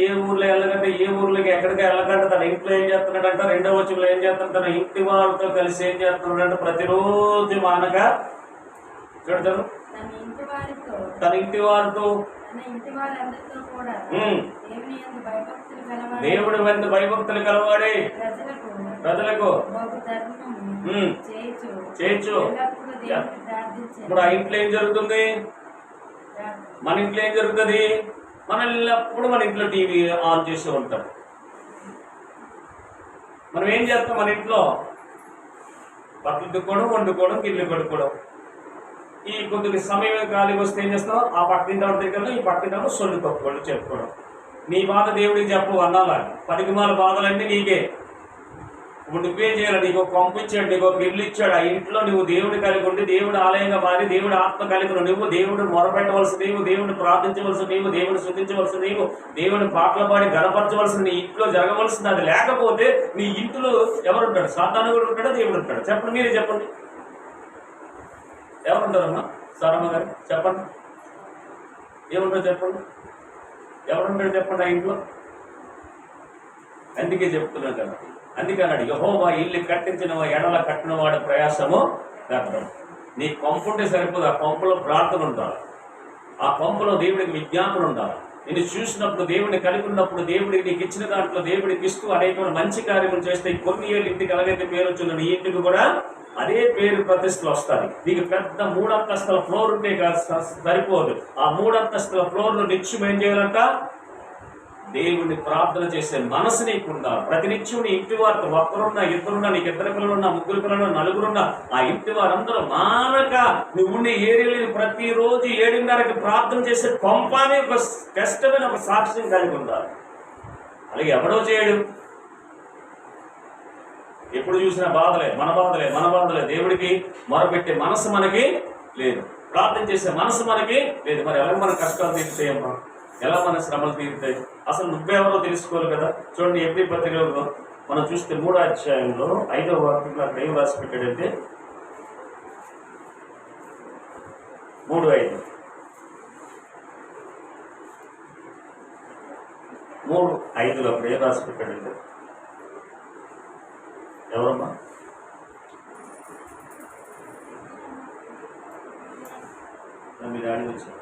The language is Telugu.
ఏ ఊర్లో వెళ్ళకంటే ఏ ఊర్లోకి ఎక్కడికి వెళ్ళకంటే తన ఇంట్లో ఏం చేస్తున్నాడంట రెండో వచ్చంలో ఏం చేస్తున్నాడు? తన ఇంటి వాళ్ళతో కలిసి ఏం చేస్తున్నాడంటే ప్రతిరోజు మానగా చూడతారు తన ఇంటి వారితో. దేవుడి వెంట భయభక్తులు కలవాడే ప్రజలకు. చేయొచ్చు ఇప్పుడు ఆ ఇంట్లో ఏం జరుగుతుంది? మన ఇంట్లో ఏం జరుగుతుంది? మనం ఎల్లప్పుడు మన ఇంట్లో టీవీ ఆన్ చేస్తూ ఉంటాం. మనం ఏం చేస్తాం మన ఇంట్లో? బట్టలు దుక్కోవడం వండుకోవడం గిన్నెలు కడుక్కోవడం. ఈ కొద్దిగా సమయం ఖాళీ వస్తే ఏం చేస్తాం? ఆ పక్కింటి వాడి దగ్గర ఈ పక్కింటి సొల్లు తప్పుకోవడం చెప్పుకోవడం. నీ బాధ దేవుడికి చెప్పు అన్నాలా పనికి మాల బాధలన్నీ నీకే. ఇప్పుడు నువ్వేం చేయాలి? నీకు పంపించాడు నీకు ఒక ఇచ్చాడు. ఆ ఇంట్లో నువ్వు దేవుడు కలిగి ఉండి దేవుడు ఆలయంగా మారి దేవుడు ఆత్మ కలిగి నువ్వు దేవుడు మొరపెట్టవలసి నీవు దేవుడిని ప్రార్థించవలసి నీవు దేవుని శుద్ధించవలసి నీవు దేవుని పాటలు పాడి గణపరచవలసిన నీ ఇంట్లో జరగవలసింది. అది లేకపోతే నీ ఇంట్లో ఎవరుంటాడు సాతాను కూడా ఉంటాడు? దేవుడు ఉంటాడు? చెప్పండి మీరే చెప్పండి. ఎవరుంటారమ్మా? సారమ్మ గారు చెప్పండి. ఏముంటారు చెప్పండి? ఎవరుంటాడు చెప్పండి ఆ ఇంట్లో? అందుకే చెప్తున్నాను కదా. అందుకన్నాడు యహోవా ఇల్లు కట్టించిన ఎడల కట్టిన వాడి ప్రయాసము వ్యర్థం. నీ కొంపుంటే సరిపోదు ఆ కొంపలో ప్రార్థన ఉండాలి. ఆ కొంపలో దేవుడికి విజ్ఞాపన ఉండాలి. నేను చూసినప్పుడు దేవుడిని కలిగి ఉన్నప్పుడు దేవుడికి నీకు ఇచ్చిన దాంట్లో దేవుడికి ఇస్తూ అనేకమైన మంచి కార్యములు చేస్తే కొన్ని ఏళ్ళు ఇంటికి ఎలాగైతే పేరు వచ్చిందో నీ ఇంటికి కూడా అదే పేరు ప్రతిష్టలు వస్తుంది నీకు పెద్ద మూడంతస్తుల ఫ్లోర్ ఉంటే కాదు స- సరిపోదు. ఆ మూడంతస్తుల ఫ్లోర్ను నిత్యం ఏం చేయాలంట? దేవుణ్ణి ప్రార్థన చేసే మనసు నీకుందా? ఉండాలి ప్రతినిత్యం నీ ఇంటి వారితో ఒక్కరున్నా ఇద్దరున్నా నీకు ఇద్దరు పిల్లలున్నా ముగ్గురు పిల్లలు నలుగురున్నా ఆ ఇంటి వారందరూ మానక నువ్వు ఉండే ఏరియాలో ప్రతిరోజు ఏడున్నరకి ప్రార్థన చేసే కొంప అనే ఒక కష్టమైన ఒక సాక్ష్యం కలిగి ఉండాలి. అలాగే ఎవడో చేయడు. ఎప్పుడు చూసినా బాధలే మన బాధలే మన బాధలే. దేవుడికి మొరపెట్టే మనసు మనకి లేదు. ప్రార్థన చేసే మనసు మనకి లేదు. మరి ఎవరు మన కష్టాలు తీర్చేయమ్మా? ఎలా మన శ్రమలు తీరుతాయి? అసలు నువ్వెవరో తెలుసుకోవాలి కదా. చూడండి ఎప్పుడు పత్రికలో మనం చూస్తే మూడో అధ్యాయంలో ఐదవ వాక్యంలో అక్కడ ఏం రాసి పెట్టాడంటే మూడు ఐదు. మూడు ఐదులో అక్కడ ఏం రాసి పెట్టాడంటే ఎవరమ్మా? మీరు ఆడి వచ్చారు